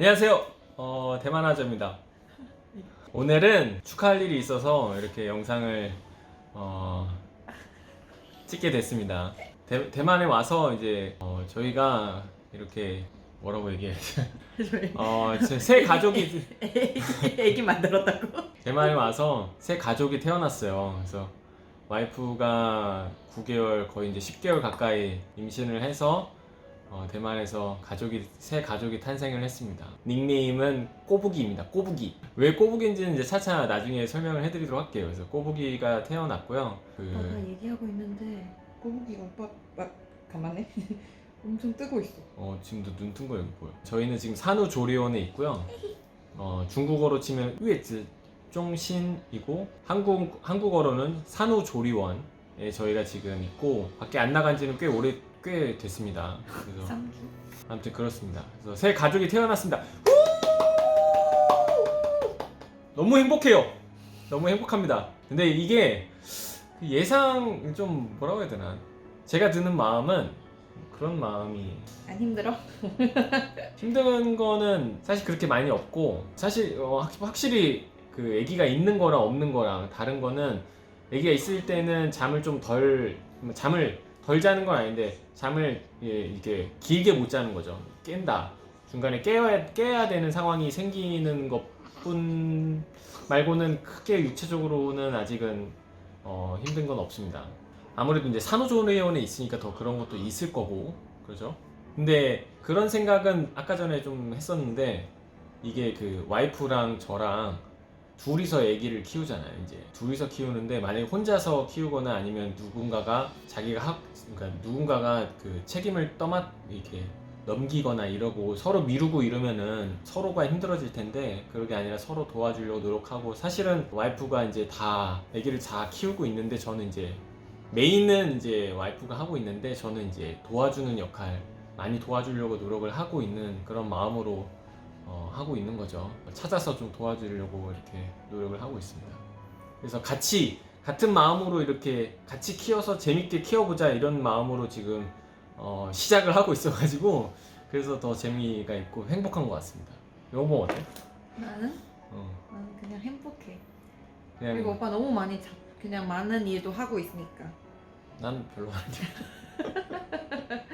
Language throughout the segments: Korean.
안녕하세요. 어, 대만하자입니다. 오늘은 축하할 일이 있어서 이렇게 영상을 어, 찍게 됐습니다. 대, 대만에 와서 이제 어, 저희가 이렇게 뭐라고 얘기해야지? 어, 제- 새 가족이 애기 만들었다고? 대만에 와서 새 가족이 태어났어요. 그래서 와이프가 9개월 거의 이제 10개월 가까이 임신을 해서 어, 대만에서 가족이 새 가족이 탄생을 했습니다. 닉네임은 꼬부기입니다. 꼬부기. 왜 꼬부기인지는 이제 차차 나중에 설명을 해드리도록 할게요. 그래서 꼬부기가 태어났고요. 그 아까 얘기하고 있는데 꼬부기가 오빠 막 가만해 엄청 뜨고 있어 어, 지금도 눈 뜬 거 여기 보여. 저희는 지금 산후조리원에 있고요. 어, 중국어로 치면 위에즈 종신이고 한국 한국어로는 산후조리원에 저희가 지금 있고 밖에 안 나간 지는 꽤 오래 꽤 됐습니다. 그래서 3주 아무튼 그렇습니다. 그래서 새 가족이 태어났습니다. 너무 행복해요. 너무 행복합니다. 근데 이게 그 예상 좀 뭐라고 해야 되나? 제가 드는 마음은 그런 마음이 안 힘들어? 힘든 거는 사실 그렇게 많이 없고 사실 어, 확- 확실히 그 아기가 있는 거랑 없는 거랑 다른 거는 아기가 있을 때는 잠을 좀 덜 잠을 덜 자는 건 아닌데 잠을 예, 이렇게 길게 못 자는 거죠. 깬다. 중간에 깨야 깨야 되는 상황이 생기는 것뿐 말고는 크게 육체적으로는 아직은 어, 힘든 건 없습니다. 아무래도 이제 산후조리원에 있으니까 더 그런 것도 있을 거고 그렇죠? 근데 그런 생각은 아까 전에 좀 했었는데 이게 그 와이프랑 저랑 둘이서 아기를 키우잖아요 이제. 둘이서 키우는데 만약에 혼자서 키우거나 아니면 누군가가 자기가 학 그러니까 누군가가 그 책임을 떠맡 이렇게 넘기거나 이러고 서로 미루고 이러면은 서로가 힘들어질 텐데 그게 아니라 서로 도와주려고 노력하고 사실은 와이프가 이제 다 아기를 다 키우고 있는데 저는 이제 메인은 이제 와이프가 하고 있는데 저는 이제 도와주는 역할 많이 도와주려고 노력을 하고 있는 그런 마음으로 어, 하고 있는 거죠. 찾아서 좀 도와주려고 이렇게 노력을 하고 있습니다. 그래서 같이 같은 마음으로 이렇게 같이 키워서 재밌게 키워보자 이런 마음으로 지금 어, 시작을 하고 있어가지고 그래서 더 재미가 있고 행복한 것 같습니다. 여보 어때? 나는? 어, 나는 그냥 행복해 그냥 그리고 오빠 너무 많이 잡 그냥 많은 일도 하고 있으니까 난 별로 아니야.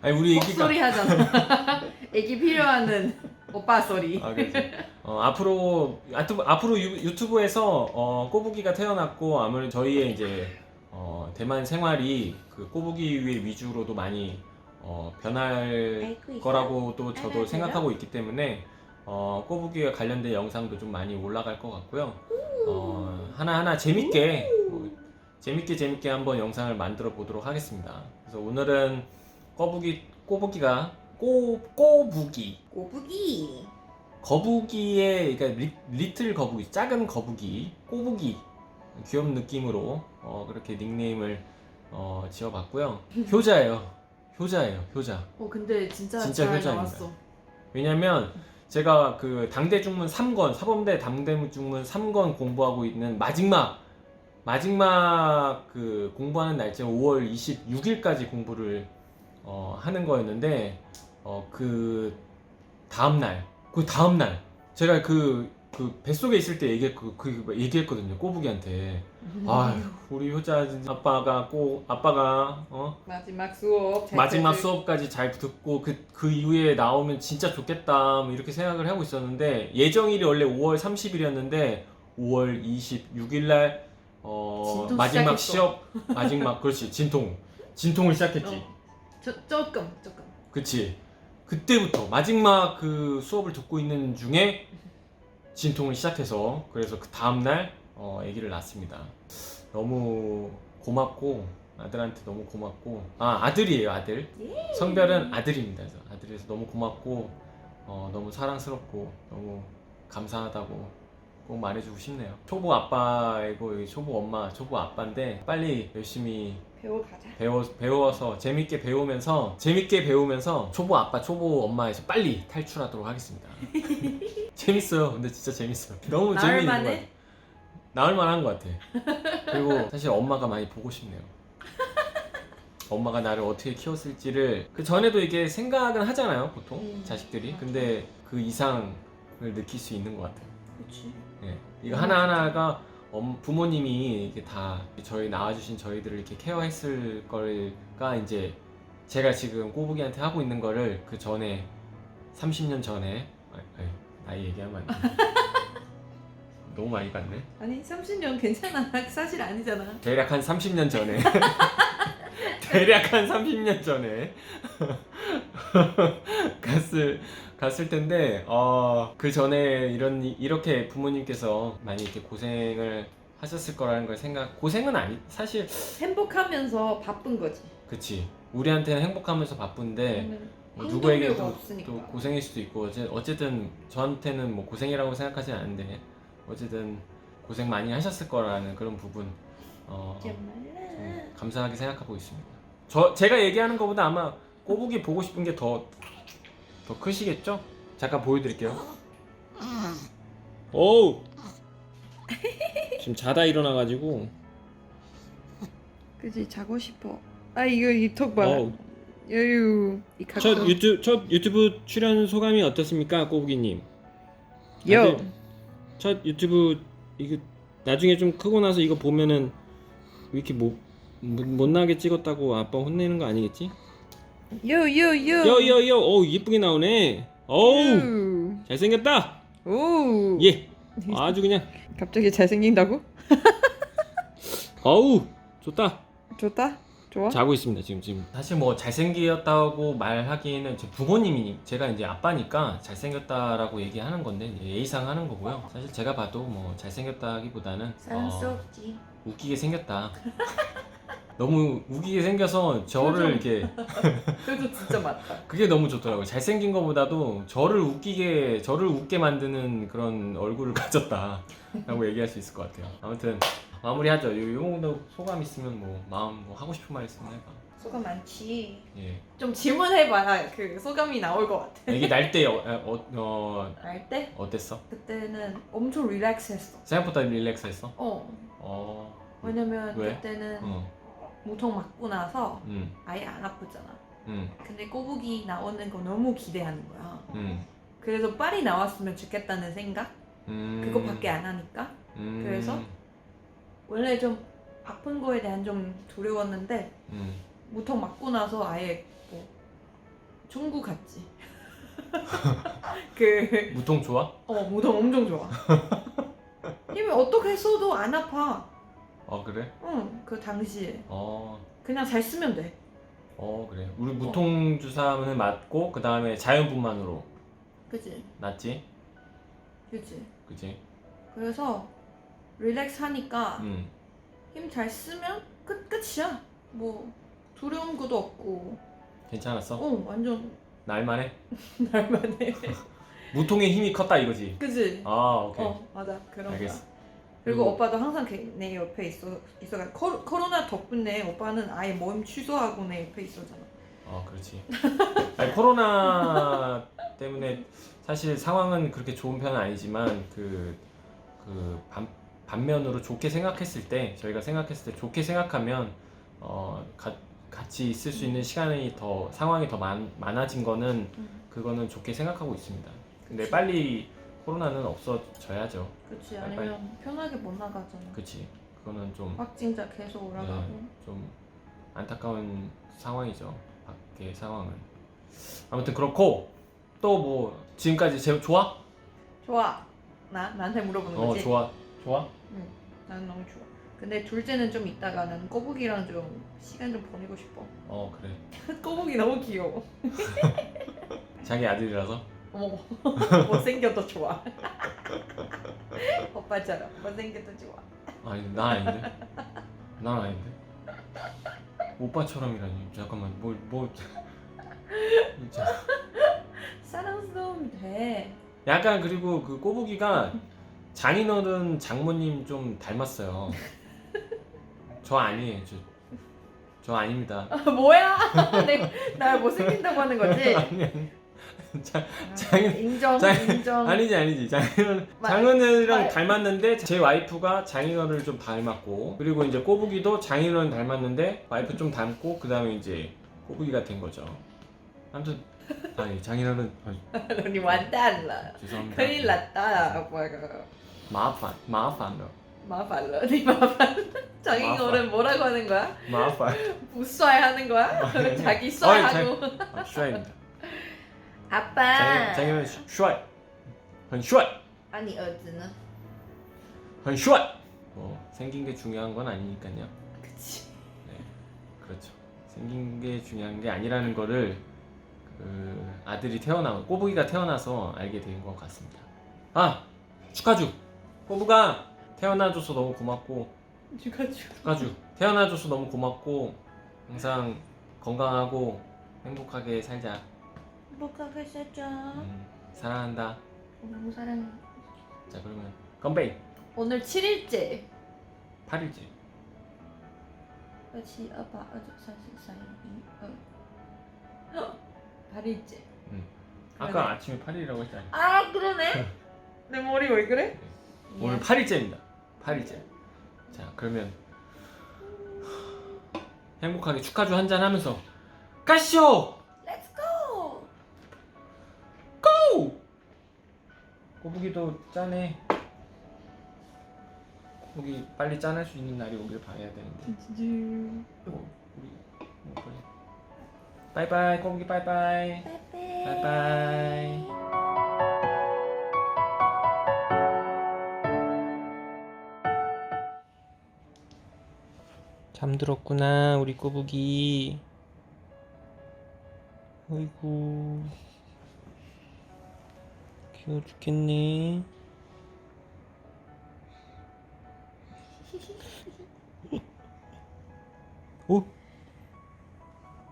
아니 우리 애기가 헛소리 하잖아 애기 필요하는 오빠 소리 아. 어, 앞으로 아트- 앞으로 유, 유튜브에서 어, 꼬부기가 태어났고 아무래도 저희의 이제 어, 대만 생활이 그 꼬부기 위- 위주로도 많이 어, 변할 알고 있어? 거라고도 저도 알아요? 생각하고 있기 때문에 어, 꼬부기와 관련된 영상도 좀 많이 올라갈 것 같고요. 어, 하나하나 재밌게 뭐, 재밌게 재밌게 한번 영상을 만들어 보도록 하겠습니다. 그래서 오늘은 꼬부기 꼬부기가 꼬 꼬부기. 꼬부기. 거북이의 그러니까 리, 리틀 거북이 작은 거북이 꼬부기. 귀여운 느낌으로 어, 그렇게 닉네임을 어, 지어봤고요. 효자예요. 효자예요 효자. 어 근데 진짜, 진짜 잘 효자입니다. 나왔어. 왜냐면 제가 그 당대 중문 3권 사범대 당대 중문 3권 공부하고 있는 마지막 마지막 그 공부하는 날짜 5월 26일까지 공부를 어, 하는 거였는데 어, 그 다음 날, 그 다음 날 제가 그, 그 뱃속에 있을 때 얘기 그, 그 얘기했거든요 꼬부기한테. 아휴 우리 효자 아빠가 꼭 아빠가 어? 마지막 수업 잘 마지막 들을- 수업까지 잘 듣고 그, 그 이후에 나오면 진짜 좋겠다 뭐 이렇게 생각을 하고 있었는데 예정일이 원래 5월 30일이었는데 5월 26일 날 어, 진통 마지막 시작했어. 시업 마지막 그렇지 진통. 진통을 시작했지. 어. 저, 조금 조금. 그치. 그때부터 마지막 그 수업을 듣고 있는 중에 진통을 시작해서 그래서 그 다음날 어, 아기를 낳습니다. 너무 고맙고 아들한테 너무 고맙고 아 아들이에요 아들. 성별은 아들입니다. 그래서 아들이라서 너무 고맙고 어, 너무 사랑스럽고 너무 감사하다고 꼭 말해주고 싶네요. 초보 아빠이고 여기 초보 엄마 초보 아빠인데 빨리 열심히 배워가자 배워, 배워서 재밌게 배우면서 재밌게 배우면서 초보 아빠 초보 엄마에서 빨리 탈출하도록 하겠습니다 재밌어요 근데 진짜 재밌어요 너무 나을 재미있는 것 만해? 같아요 나을 만한 것 같아 그리고 사실 엄마가 많이 보고 싶네요 엄마가 나를 어떻게 키웠을지를 그 전에도 이게 생각은 하잖아요 보통 음, 자식들이 맞아. 근데 그 이상을 느낄 수 있는 것 같아요. 그렇지. 예. 이거 하나 하나가 엄- 부모님이 이게 다 저희 낳아주신 저희들을 이렇게 케어했을 거가 이제 제가 지금 꼬부기한테 하고 있는 거를 그 전에 30년 전에 아, 아니, 나이 얘기하면 안 돼. 너무 많이 갔네. 아니 30년 괜찮아. 사실 아니잖아. 대략 한 30년 전에 대략 한 30년 전에 갔을 갔을 텐데 어, 그 전에 이런 이렇게 부모님께서 많이 이렇게 고생을 하셨을 거라는 걸 생각 고생은 아니 사실 행복하면서 바쁜 거지. 그치 우리한테는 행복하면서 바쁜데 왜냐면 뭐 누구에게도 없으니까. 또 고생일 수도 있고 어째, 어쨌든 저한테는 뭐 고생이라고 생각하지 않는데 어쨌든 고생 많이 하셨을 거라는 그런 부분 어, 좀 감사하게 생각하고 있습니다. 저 제가 얘기하는 것보다 아마 꼬부기 보고 싶은 게 더 더 크시겠죠? 잠깐 보여드릴게요. 오우 지금 자다 일어나가지고 그지 자고 싶어. 아 이거 이턱 봐. 어우. 여유 이 각도. 첫 유튜브 첫 유튜브 출연 소감이 어떻습니까, 꼬부기님? 요. 다들 첫 유튜브 이거 나중에 좀 크고 나서 이거 보면은 왜 이렇게 못, 못, 못나게 찍었다고 아빠 혼내는 거 아니겠지? 요요요. 여여여, 어우 예쁘게 나오네. 어우 잘생겼다. 오. 예, 아주 그냥 갑자기 잘생긴다고? 어우 좋다. 좋다. 좋아. 자고 있습니다 지금 지금. 사실 뭐 잘생겼다고 말하기에는 제 부모님이 제가 이제 아빠니까 잘생겼다라고 얘기하는 건데 이제 예의상 하는 거고요. 사실 제가 봐도 뭐 잘생겼다기보다는 어, 사랑스럽지. 웃기게 생겼다. 너무 웃기게 생겨서 저를 이렇게 그래도 진짜 맞다. 그게 너무 좋더라고요. 잘생긴 것보다도 저를 웃기게 저를 웃게 만드는 그런 얼굴을 가졌다라고 얘기할 수 있을 것 같아요. 아무튼 마무리하죠. 요, 요 정도 소감 있으면 뭐 마음 뭐 하고 싶은 말 있으면 해봐. 소감 많지. 예. 좀 질문해봐야 그 소감이 나올 것 같아. 애기 날 때 어, 어, 어, 알 때? 어땠어? 그때는 엄청 릴렉스했어. 생각보다 릴렉스했어? 어. 어. 왜냐면 왜? 그때는 어. 모통 맞고 나서 음. 아예 안 아프잖아. 음. 근데 꼬북이 나오는 거 너무 기대하는 거야. 음. 그래서 빨리 나왔으면 좋겠다는 생각? 음. 그거밖에 안 하니까. 음. 그래서? 원래 좀 아픈 거에 대한 좀 두려웠는데 음. 무턱 맞고 나서 아예 뭐 천국 갔지. 그 무통 좋아? 어, 무덤 엄청 좋아. 힘이 어떻게 했어도 안 아파. 어 그래? 응, 그 당시에. 어. 그냥 잘 쓰면 돼. 어 그래 우리 무통 주사는 맞고 그 다음에 자연분만으로 그치? 낫지 그치? 그지 그래서 릴렉스 하니까 음 힘 잘 쓰면 끝, 끝이야. 뭐, 두려운 것도 없고. 괜찮았어 어, 완전 날만해 날만해. 무통의 힘이 컸다 이거지 그치? 아 오케이 어, 맞아. 그런 알겠어. 그리고 그리고- 오빠도 항상 걔- 내 옆에 있어, 있어가 코로, 코로나 덕분에 오빠는 아예 모임 취소하고 내 옆에 있었잖아. 어 그렇지 아니 코로나 때문에 사실 상황은 그렇게 좋은 편은 아니지만 그, 그 반, 반면으로 좋게 생각했을 때 저희가 생각했을 때 좋게 생각하면 어 가, 같이 있을 수 있는 시간이 더 상황이 더 많, 많아진 거는 그거는 좋게 생각하고 있습니다. 근데. 빨리 코로나는 없어져야죠. 그치? 빨리, 아니면 편하게 못 나가잖아. 그치? 그거는 좀, 확진자 계속 올라가고. 네. 좀 안타까운 상황이죠. 밖의 상황은. 아무튼 그렇고 또 뭐 지금까지 제 좋아? 좋아. 나 나한테 물어보는 어 거지. 좋아. 좋아? 난 너무 좋아. 근데 둘째는 좀 이따가는 꼬북이랑 좀 시간 좀 보내고 싶어. 어 그래. 꼬북이 너무 귀여워. 자기 아들이라서. 어머 못생겨도 좋아. 오빠처럼 못생겨도 좋아. 아니 나 아닌데. 난 아닌데. 오빠처럼이라니. 잠깐만 뭘 뭐 진짜. 사랑스러우면 돼. 약간 그리고 그 꼬부기가 장인어른 장모님 좀 닮았어요. 저 아니에요. 저, 저 아닙니다. 아, 뭐야? 내 날 못생긴다고 하는 거지? 아니 아니. 자, 아, 장인- 인정 장- 인정. 아니지 아니지. 장인어른 마- 장인어른이랑 마- 닮았는데 제 와이프가 장인어른을 좀 닮았고 그리고 이제 꼬부기도 장인어른 닮았는데 와이프 좀 닮고 그 다음에 이제 꼬부기가 된 거죠. 아무튼 아니 장인어른 아니, 니 완蛋了 죄송합니다. 큰일 났다 아빠가 마판 마판로 마팔러 니 마팔 장인어른 뭐라고 하는 거야? 마판. 부쏴야 하는 거야? 자기 쏴하고 아, 슈아입니다. 아빠 장인 장인어른 슈아. 很帅. 아니 어즈는 很帅. 뭐 생긴 게 중요한 건 아니니까요. 그치 네, 그렇죠. 생긴 게 중요한 게 아니라는 거를 그 아들이 태어나 꼬부기가 태어나서 알게 된 것 같습니다. 아 축하주 꼬부가 태어나줘서 너무 고맙고 죽어줘 축하주 태어나줘서 너무 고맙고 항상 건강하고 행복하게 살자. 행복하게 살자 음, 사랑한다. 너무 사랑해 자 그러면 건베이 오늘 7일째 8일째. 그렇지 아빠 어제 사실 사이 어 8일째 아까 그러네. 아침에 8일이라고 했잖아 요. 아 그러네 내 머리 왜 그래? 오늘 8일째입니다. 8일째. 자, 그러면 행복하게 축하주 한잔 하면서 가시오! 꼬부기도 짠해. 꼬부기 빨리 짠할 수 있는 날이 오길 바라야 되는데. 어, 우리 뭐 그래. 바이바이 꼬부기 바이바이. 빠이빠이 바이바이. 잠들었구나 우리 꼬부기. 어이구 귀여워 죽겠네. 오?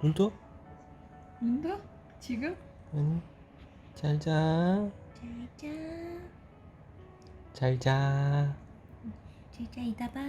눈 떠? 눈다? 지금? 아니 잘 자 잘 자 잘 자 잘 자 이따 봐